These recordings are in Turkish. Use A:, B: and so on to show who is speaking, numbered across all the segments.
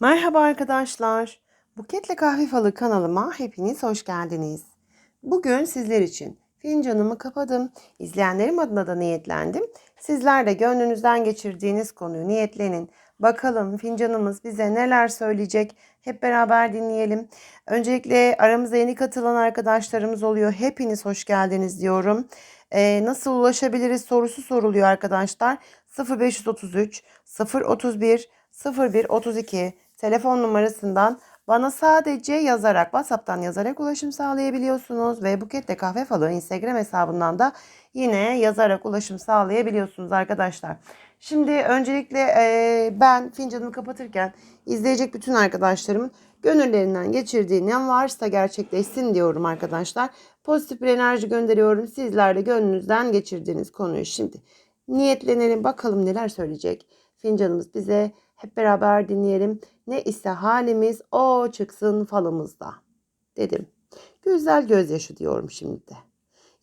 A: Merhaba arkadaşlar. Buketle Kahve Falı kanalıma hepiniz hoş geldiniz. Bugün sizler için fincanımı kapadım. İzleyenlerim adına da niyetlendim. Sizler de gönlünüzden geçirdiğiniz konuyu niyetlenin. Bakalım fincanımız bize neler söyleyecek. Hep beraber dinleyelim. Öncelikle aramıza yeni katılan arkadaşlarımız oluyor. Hepiniz hoş geldiniz diyorum. Ee, nasıl ulaşabiliriz sorusu soruluyor arkadaşlar. 0533 031 0132 telefon numarasından bana sadece yazarak WhatsApp'tan yazarak ulaşım sağlayabiliyorsunuz ve Buketle Kahve Falı Instagram hesabından da yine yazarak ulaşım sağlayabiliyorsunuz arkadaşlar. Şimdi öncelikle ben fincanımı kapatırken izleyecek bütün arkadaşlarımın gönüllerinden geçirdiği varsa gerçekleşsin diyorum arkadaşlar. Pozitif bir enerji gönderiyorum. Sizler de gönlünüzden geçirdiğiniz konuyu şimdi niyetlenelim bakalım neler söyleyecek. Fincanımız bize hep beraber dinleyelim. Ne ise halimiz o çıksın falımızda dedim. Güzel gözyaşı diyorum şimdi de.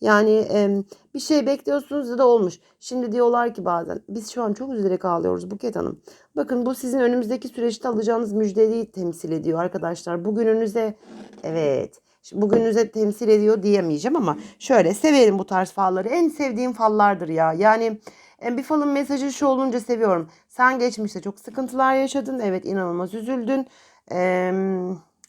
A: Yani e, bir şey bekliyorsunuz ya da olmuş. Şimdi diyorlar ki bazen biz şu an çok üzülerek ağlıyoruz Buket Hanım. Bakın bu sizin önümüzdeki süreçte alacağınız müjdeyi temsil ediyor arkadaşlar. Bugününüze evet bugününüze temsil ediyor diyemeyeceğim ama şöyle severim bu tarz falları. En sevdiğim fallardır ya. Yani e, bir falın mesajı şu olunca seviyorum. Sen geçmişte çok sıkıntılar yaşadın. Evet inanılmaz üzüldün. Ee,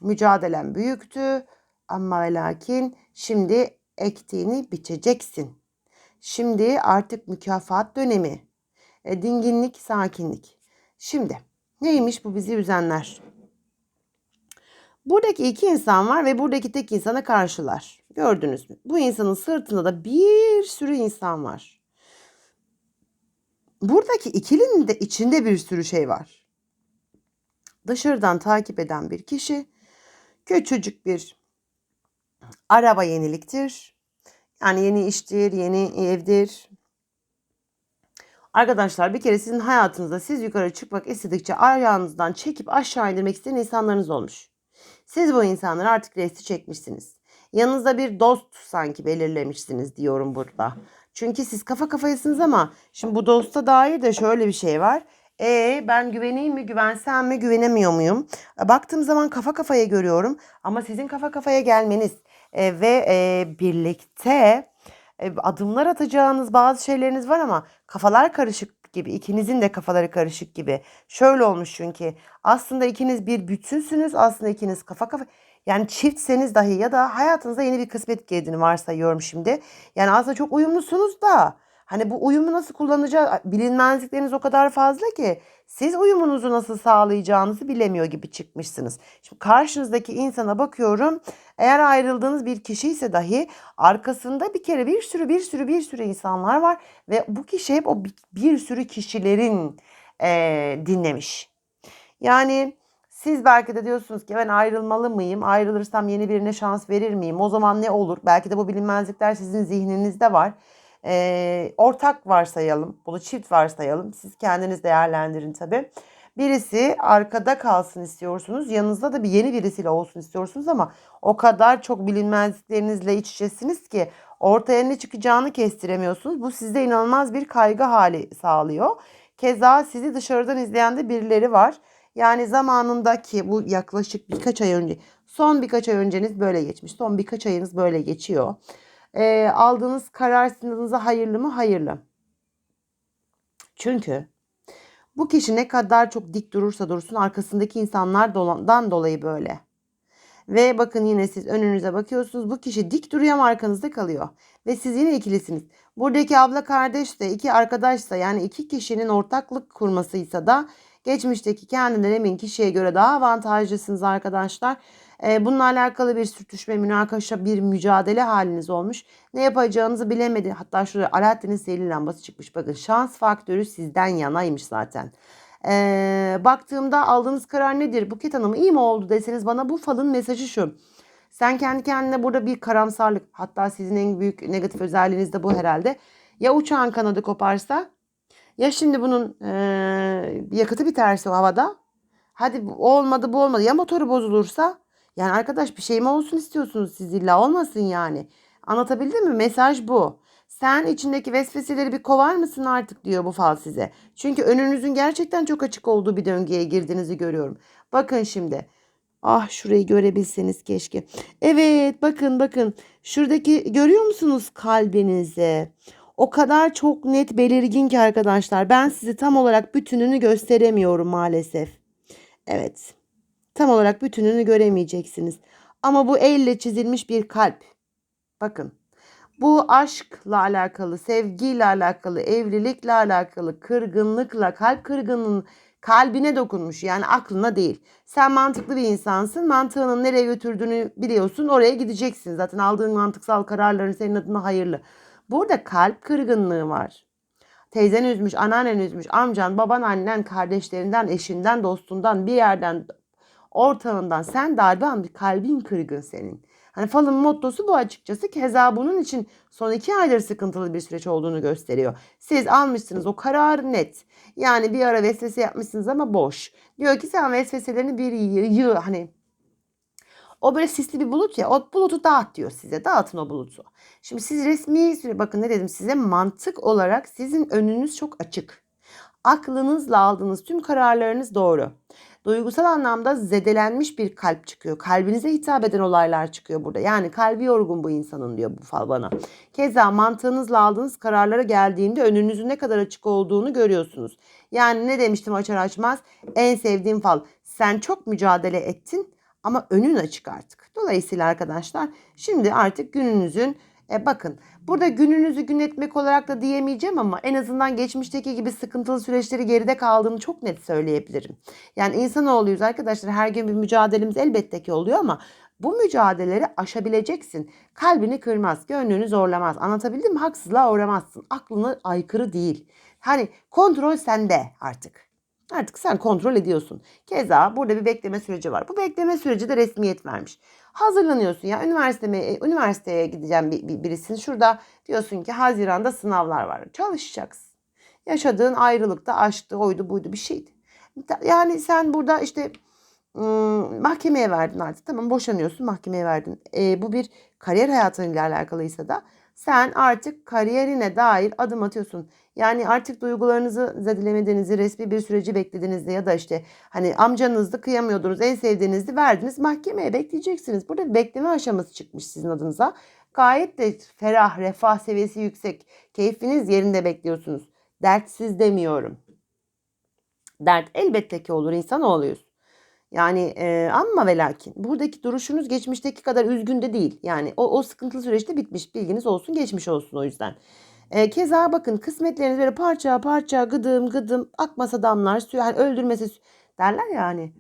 A: mücadelen büyüktü. Ama ve lakin şimdi ektiğini biçeceksin. Şimdi artık mükafat dönemi. E, dinginlik, sakinlik. Şimdi neymiş bu bizi üzenler? Buradaki iki insan var ve buradaki tek insana karşılar. Gördünüz mü? Bu insanın sırtında da bir sürü insan var. Buradaki ikilinin de içinde bir sürü şey var. Dışarıdan takip eden bir kişi küçücük bir araba yeniliktir. Yani yeni iştir, yeni evdir. Arkadaşlar bir kere sizin hayatınızda siz yukarı çıkmak istedikçe ayağınızdan çekip aşağı indirmek isteyen insanlarınız olmuş. Siz bu insanları artık resti çekmişsiniz. Yanınızda bir dost sanki belirlemişsiniz diyorum burada. Çünkü siz kafa kafayasınız ama şimdi bu dosta dair de şöyle bir şey var. E ben güveneyim mi, güvensem mi, güvenemiyor muyum? E, baktığım zaman kafa kafaya görüyorum ama sizin kafa kafaya gelmeniz e, ve e, birlikte e, adımlar atacağınız bazı şeyleriniz var ama kafalar karışık gibi ikinizin de kafaları karışık gibi. Şöyle olmuş çünkü aslında ikiniz bir bütünsünüz aslında ikiniz kafa kafa yani çiftseniz dahi ya da hayatınıza yeni bir kısmet geldiğini varsayıyorum şimdi. Yani aslında çok uyumlusunuz da hani bu uyumu nasıl kullanacağı bilinmezlikleriniz o kadar fazla ki siz uyumunuzu nasıl sağlayacağınızı bilemiyor gibi çıkmışsınız. Şimdi karşınızdaki insana bakıyorum. Eğer ayrıldığınız bir kişi ise dahi arkasında bir kere bir sürü bir sürü bir sürü insanlar var ve bu kişi hep o bir sürü kişilerin e, dinlemiş. Yani siz belki de diyorsunuz ki ben ayrılmalı mıyım? Ayrılırsam yeni birine şans verir miyim? O zaman ne olur? Belki de bu bilinmezlikler sizin zihninizde var. Ee, ortak varsayalım. Bunu çift varsayalım. Siz kendiniz değerlendirin tabii. Birisi arkada kalsın istiyorsunuz. Yanınızda da bir yeni birisiyle olsun istiyorsunuz ama o kadar çok bilinmezliklerinizle iç içesiniz ki ortaya ne çıkacağını kestiremiyorsunuz. Bu sizde inanılmaz bir kaygı hali sağlıyor. Keza sizi dışarıdan izleyen de birileri var. Yani zamanındaki bu yaklaşık birkaç ay önce, son birkaç ay önceniz böyle geçmiş. Son birkaç ayınız böyle geçiyor. E, aldığınız karar sınırınıza hayırlı mı? Hayırlı. Çünkü bu kişi ne kadar çok dik durursa dursun arkasındaki insanlardan dolayı böyle. Ve bakın yine siz önünüze bakıyorsunuz. Bu kişi dik duruyor ama arkanızda kalıyor. Ve siz yine ikilisiniz. Buradaki abla kardeş de iki arkadaşsa yani iki kişinin ortaklık kurmasıysa da geçmişteki kendinden emin kişiye göre daha avantajlısınız arkadaşlar. Ee, bununla alakalı bir sürtüşme, münakaşa, bir mücadele haliniz olmuş. Ne yapacağınızı bilemedi. Hatta şurada Alaaddin'in seyirli lambası çıkmış. Bakın şans faktörü sizden yanaymış zaten. Ee, baktığımda aldığınız karar nedir? Buket Hanım iyi mi oldu deseniz bana bu falın mesajı şu. Sen kendi kendine burada bir karamsarlık hatta sizin en büyük negatif özelliğiniz de bu herhalde. Ya uçağın kanadı koparsa ya şimdi bunun e, yakıtı biterse o havada. Hadi olmadı bu olmadı. Ya motoru bozulursa. Yani arkadaş bir şey mi olsun istiyorsunuz siz illa olmasın yani. Anlatabildim mi? Mesaj bu. Sen içindeki vesveseleri bir kovar mısın artık diyor bu fal size. Çünkü önünüzün gerçekten çok açık olduğu bir döngüye girdiğinizi görüyorum. Bakın şimdi. Ah şurayı görebilseniz keşke. Evet bakın bakın. Şuradaki görüyor musunuz kalbinizi? O kadar çok net belirgin ki arkadaşlar. Ben sizi tam olarak bütününü gösteremiyorum maalesef. Evet. Tam olarak bütününü göremeyeceksiniz. Ama bu elle çizilmiş bir kalp. Bakın. Bu aşkla alakalı, sevgiyle alakalı, evlilikle alakalı, kırgınlıkla, kalp kırgınlığının kalbine dokunmuş. Yani aklına değil. Sen mantıklı bir insansın. Mantığının nereye götürdüğünü biliyorsun. Oraya gideceksin. Zaten aldığın mantıksal kararların senin adına hayırlı. Burada kalp kırgınlığı var. Teyzen üzmüş, anneannen üzmüş, amcan, baban, annen, kardeşlerinden, eşinden, dostundan, bir yerden, ortağından sen darbe almış. Kalbin kırgın senin. Hani falın mottosu bu açıkçası. Keza bunun için son iki aydır sıkıntılı bir süreç olduğunu gösteriyor. Siz almışsınız o karar net. Yani bir ara vesvese yapmışsınız ama boş. Diyor ki sen vesveselerini bir yığ, hani o böyle sisli bir bulut ya. O bulutu dağıt diyor size. Dağıtın o bulutu. Şimdi siz resmi bakın ne dedim size mantık olarak sizin önünüz çok açık. Aklınızla aldığınız tüm kararlarınız doğru. Duygusal anlamda zedelenmiş bir kalp çıkıyor. Kalbinize hitap eden olaylar çıkıyor burada. Yani kalbi yorgun bu insanın diyor bu fal bana. Keza mantığınızla aldığınız kararlara geldiğinde önünüzün ne kadar açık olduğunu görüyorsunuz. Yani ne demiştim açar açmaz? En sevdiğim fal. Sen çok mücadele ettin ama önün açık artık. Dolayısıyla arkadaşlar şimdi artık gününüzün e bakın burada gününüzü gün etmek olarak da diyemeyeceğim ama en azından geçmişteki gibi sıkıntılı süreçleri geride kaldığını çok net söyleyebilirim. Yani insanoğluyuz arkadaşlar her gün bir mücadelemiz elbette ki oluyor ama bu mücadeleleri aşabileceksin. Kalbini kırmaz, gönlünü zorlamaz. Anlatabildim mi? Haksızlığa uğramazsın. Aklına aykırı değil. Hani kontrol sende artık. Artık sen kontrol ediyorsun. Keza burada bir bekleme süreci var. Bu bekleme süreci de resmiyet vermiş. Hazırlanıyorsun ya üniversiteye, üniversiteye gideceğim bir, bir, birisin. Şurada diyorsun ki Haziran'da sınavlar var. Çalışacaksın. Yaşadığın ayrılıkta aşktı, oydu, buydu bir şeydi. Yani sen burada işte ım, mahkemeye verdin artık. Tamam boşanıyorsun mahkemeye verdin. E, bu bir kariyer hayatıyla alakalıysa da sen artık kariyerine dair adım atıyorsun. Yani artık duygularınızı zedelemediğinizi, resmi bir süreci beklediğinizde ya da işte hani amcanızdı kıyamıyordunuz, en sevdiğinizdi verdiniz mahkemeye bekleyeceksiniz. Burada bekleme aşaması çıkmış sizin adınıza. Gayet de ferah, refah seviyesi yüksek, keyfiniz yerinde bekliyorsunuz. Dertsiz demiyorum. Dert elbette ki olur, insan oluyoruz. Yani e, ama ve lakin buradaki duruşunuz geçmişteki kadar üzgün de değil. Yani o, o sıkıntılı süreçte bitmiş bilginiz olsun geçmiş olsun o yüzden. E, keza bakın kısmetleriniz böyle parça parça gıdım gıdım akmasa damlar suyu hani öldürmesi derler ya hani.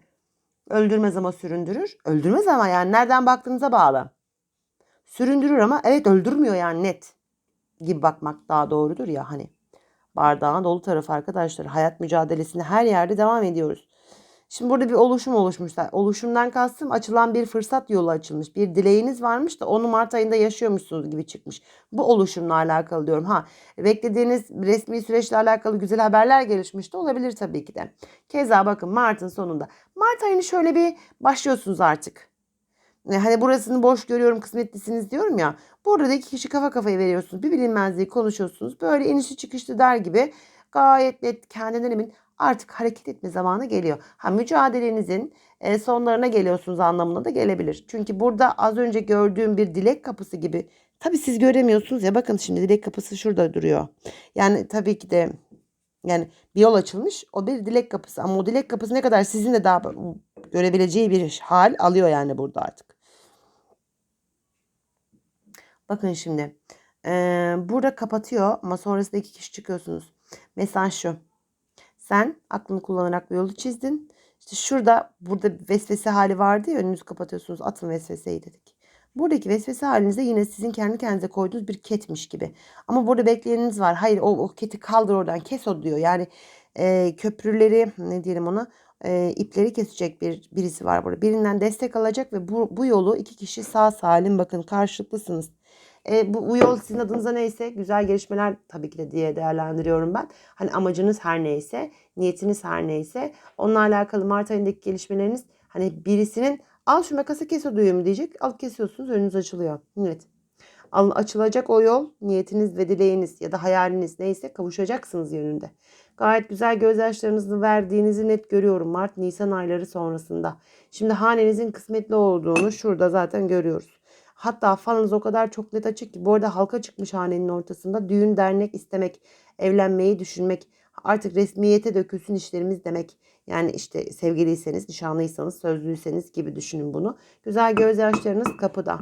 A: Öldürmez ama süründürür. Öldürmez ama yani nereden baktığınıza bağlı. Süründürür ama evet öldürmüyor yani net gibi bakmak daha doğrudur ya hani. Bardağın dolu tarafı arkadaşlar. Hayat mücadelesine her yerde devam ediyoruz. Şimdi burada bir oluşum oluşmuşlar. Oluşumdan kastım açılan bir fırsat yolu açılmış. Bir dileğiniz varmış da onu Mart ayında yaşıyormuşsunuz gibi çıkmış. Bu oluşumla alakalı diyorum. Ha beklediğiniz resmi süreçle alakalı güzel haberler gelişmiş de olabilir tabii ki de. Keza bakın Mart'ın sonunda. Mart ayını şöyle bir başlıyorsunuz artık. Hani burasını boş görüyorum kısmetlisiniz diyorum ya. Burada da iki kişi kafa kafaya veriyorsunuz. Bir bilinmezliği konuşuyorsunuz. Böyle inişli çıkışlı der gibi gayet net kendinden emin artık hareket etme zamanı geliyor. Ha mücadelenizin e, sonlarına geliyorsunuz anlamına da gelebilir. Çünkü burada az önce gördüğüm bir dilek kapısı gibi. Tabii siz göremiyorsunuz ya bakın şimdi dilek kapısı şurada duruyor. Yani tabii ki de yani bir yol açılmış o bir dilek kapısı ama o dilek kapısı ne kadar sizin de daha görebileceği bir hal alıyor yani burada artık. Bakın şimdi ee, burada kapatıyor ama sonrasında iki kişi çıkıyorsunuz. Mesaj şu. Sen aklını kullanarak bir yolu çizdin. İşte şurada burada vesvese hali vardı ya önünüzü kapatıyorsunuz. Atın vesveseyi dedik. Buradaki vesvese halinizde yine sizin kendi kendinize koyduğunuz bir ketmiş gibi. Ama burada bekleyeniniz var. Hayır o, o keti kaldır oradan kes o diyor. Yani e, köprüleri ne diyelim ona e, ipleri kesecek bir birisi var burada. Birinden destek alacak ve bu, bu yolu iki kişi sağ salim bakın karşılıklısınız. E, bu, bu yol sizin adınıza neyse güzel gelişmeler tabii ki de diye değerlendiriyorum ben. Hani amacınız her neyse, niyetiniz her neyse onunla alakalı Mart ayındaki gelişmeleriniz hani birisinin al şu makası kes düğümü diyecek. Alıp kesiyorsunuz önünüz açılıyor. Evet. Açılacak o yol niyetiniz ve dileğiniz ya da hayaliniz neyse kavuşacaksınız yönünde. Gayet güzel gözyaşlarınızı verdiğinizi net görüyorum Mart, Nisan ayları sonrasında. Şimdi hanenizin kısmetli olduğunu şurada zaten görüyoruz. Hatta falınız o kadar çok net açık ki bu arada halka çıkmış hanenin ortasında düğün dernek istemek, evlenmeyi düşünmek, artık resmiyete dökülsün işlerimiz demek. Yani işte sevgiliyseniz, nişanlıysanız, sözlüyseniz gibi düşünün bunu. Güzel gözyaşlarınız kapıda.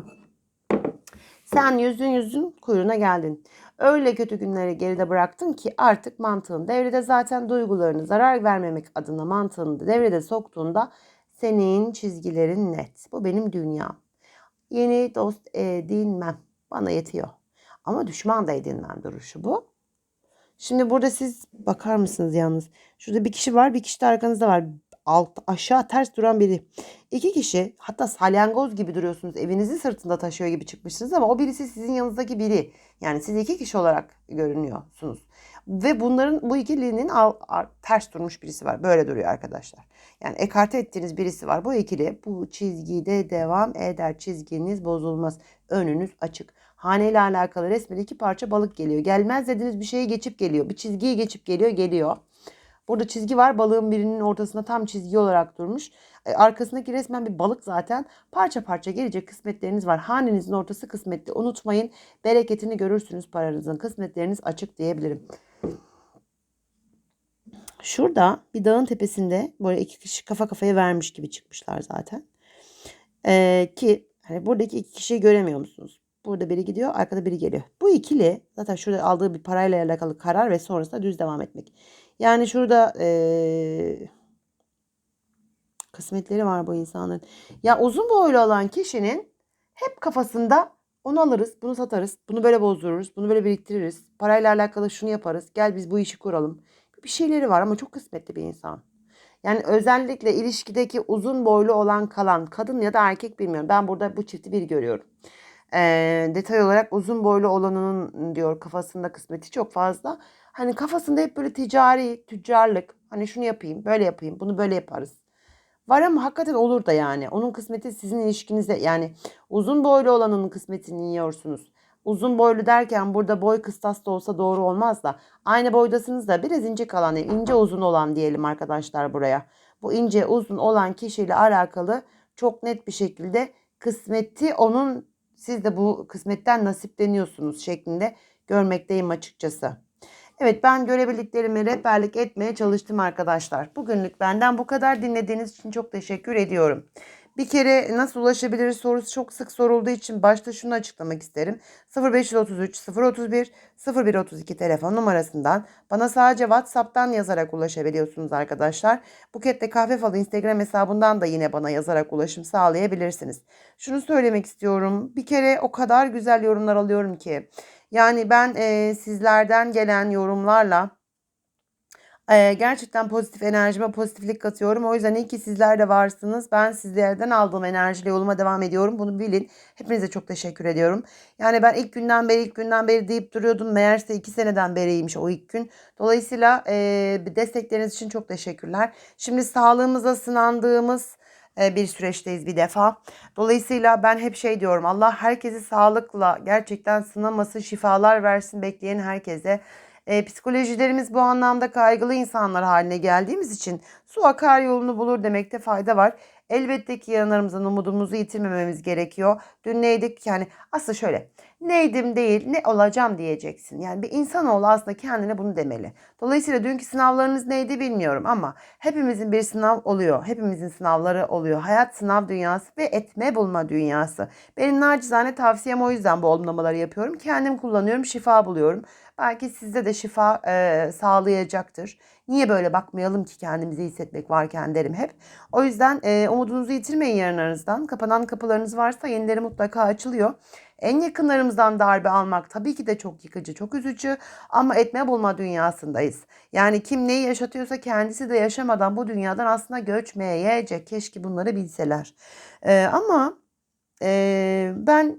A: Sen yüzün yüzün kuyruğuna geldin. Öyle kötü günleri geride bıraktın ki artık mantığın devrede zaten duygularını zarar vermemek adına mantığını devrede soktuğunda senin çizgilerin net. Bu benim dünyam. Yeni dost edinmem. Bana yetiyor. Ama düşman da edinmem duruşu bu. Şimdi burada siz bakar mısınız yalnız? Şurada bir kişi var, bir kişi de arkanızda var. Alt, aşağı ters duran biri. İki kişi hatta salyangoz gibi duruyorsunuz. Evinizi sırtında taşıyor gibi çıkmışsınız ama o birisi sizin yanınızdaki biri. Yani siz iki kişi olarak görünüyorsunuz. Ve bunların bu ikilinin al, al- ters durmuş birisi var. Böyle duruyor arkadaşlar. Yani ekarte ettiğiniz birisi var. Bu ikili bu çizgide devam eder. Çizginiz bozulmaz. Önünüz açık. Haneyle alakalı resmen iki parça balık geliyor. Gelmez dediğiniz bir şeyi geçip geliyor. Bir çizgiyi geçip geliyor, geliyor. Burada çizgi var. Balığın birinin ortasında tam çizgi olarak durmuş. E, Arkasındaki resmen bir balık zaten. Parça parça gelecek kısmetleriniz var. Hanenizin ortası kısmetli. Unutmayın. Bereketini görürsünüz paranızın. Kısmetleriniz açık diyebilirim. Şurada bir dağın tepesinde böyle iki kişi kafa kafaya vermiş gibi çıkmışlar zaten. Ee, ki hani buradaki iki kişiyi göremiyor musunuz? Burada biri gidiyor, arkada biri geliyor. Bu ikili zaten şurada aldığı bir parayla alakalı karar ve sonrasında düz devam etmek. Yani şurada ee, kısmetleri var bu insanların. Ya uzun boylu olan kişinin hep kafasında onu alırız, bunu satarız, bunu böyle bozdururuz, bunu böyle biriktiririz. Parayla alakalı şunu yaparız. Gel biz bu işi kuralım. Bir şeyleri var ama çok kısmetli bir insan. Yani özellikle ilişkideki uzun boylu olan kalan kadın ya da erkek bilmiyorum. Ben burada bu çifti bir görüyorum. Ee, detay olarak uzun boylu olanının diyor kafasında kısmeti çok fazla. Hani kafasında hep böyle ticari, tüccarlık. Hani şunu yapayım, böyle yapayım, bunu böyle yaparız. Var ama hakikaten olur da yani. Onun kısmeti sizin ilişkinize yani uzun boylu olanın kısmetini yiyorsunuz. Uzun boylu derken burada boy kıstas da olsa doğru olmaz da aynı boydasınız da biraz ince kalan ince uzun olan diyelim arkadaşlar buraya. Bu ince uzun olan kişiyle alakalı çok net bir şekilde kısmeti onun siz de bu kısmetten nasipleniyorsunuz şeklinde görmekteyim açıkçası. Evet ben görebildiklerimi rehberlik etmeye çalıştım arkadaşlar. Bugünlük benden bu kadar dinlediğiniz için çok teşekkür ediyorum. Bir kere nasıl ulaşabiliriz sorusu çok sık sorulduğu için başta şunu açıklamak isterim. 0533 031 0132 telefon numarasından bana sadece WhatsApp'tan yazarak ulaşabiliyorsunuz arkadaşlar. Buketle Kahve Falı Instagram hesabından da yine bana yazarak ulaşım sağlayabilirsiniz. Şunu söylemek istiyorum. Bir kere o kadar güzel yorumlar alıyorum ki. Yani ben e, sizlerden gelen yorumlarla e, gerçekten pozitif enerjime pozitiflik katıyorum. O yüzden iyi ki sizler de varsınız. Ben sizlerden aldığım enerjiyle yoluma devam ediyorum. Bunu bilin. Hepinize çok teşekkür ediyorum. Yani ben ilk günden beri ilk günden beri deyip duruyordum. Meğerse iki seneden beriymiş o ilk gün. Dolayısıyla e, destekleriniz için çok teşekkürler. Şimdi sağlığımıza sınandığımız bir süreçteyiz bir defa. Dolayısıyla ben hep şey diyorum. Allah herkesi sağlıkla gerçekten sınamasın, şifalar versin bekleyen herkese. E, psikolojilerimiz bu anlamda kaygılı insanlar haline geldiğimiz için su akar yolunu bulur demekte fayda var. Elbette ki yanlarımızdan umudumuzu yitirmememiz gerekiyor. Dün neydik yani aslında şöyle neydim değil ne olacağım diyeceksin. Yani bir insanoğlu aslında kendine bunu demeli. Dolayısıyla dünkü sınavlarınız neydi bilmiyorum ama hepimizin bir sınav oluyor. Hepimizin sınavları oluyor. Hayat sınav dünyası ve etme bulma dünyası. Benim nacizane tavsiyem o yüzden bu olumlamaları yapıyorum. Kendim kullanıyorum, şifa buluyorum. Belki sizde de şifa e, sağlayacaktır. Niye böyle bakmayalım ki kendimizi hissetmek varken derim hep. O yüzden e, umudunuzu yitirmeyin yarınlarınızdan. Kapanan kapılarınız varsa yenileri mutlaka açılıyor. En yakınlarımızdan darbe almak tabii ki de çok yıkıcı, çok üzücü ama etme bulma dünyasındayız. Yani kim neyi yaşatıyorsa kendisi de yaşamadan bu dünyadan aslında göçmeyecek. Keşke bunları bilseler. Ee, ama e, ben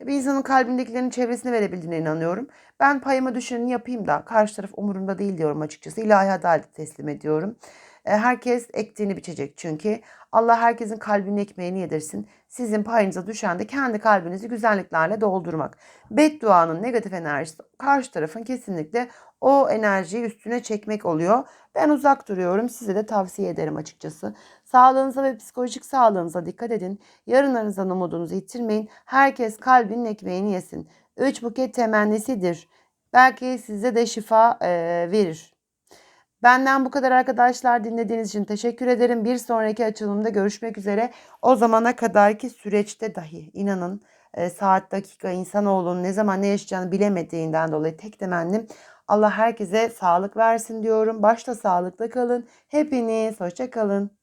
A: bir insanın kalbindekilerin çevresine verebildiğine inanıyorum. Ben payıma düşeni yapayım da karşı taraf umurumda değil diyorum açıkçası. İlahi adaleti teslim ediyorum. E, herkes ektiğini biçecek çünkü. Allah herkesin kalbinin ekmeğini yedirsin. Sizin payınıza düşen de kendi kalbinizi güzelliklerle doldurmak. Bedduanın negatif enerjisi karşı tarafın kesinlikle o enerjiyi üstüne çekmek oluyor. Ben uzak duruyorum. Size de tavsiye ederim açıkçası. Sağlığınıza ve psikolojik sağlığınıza dikkat edin. Yarınlarınızdan umudunuzu yitirmeyin. Herkes kalbinin ekmeğini yesin. Üç buket temennisidir. Belki size de şifa e, verir. Benden bu kadar arkadaşlar dinlediğiniz için teşekkür ederim. Bir sonraki açılımda görüşmek üzere. O zamana kadarki süreçte dahi inanın e, saat dakika insanoğlunun ne zaman ne yaşayacağını bilemediğinden dolayı tek temennim Allah herkese sağlık versin diyorum. Başta sağlıkla kalın. Hepiniz hoşça kalın.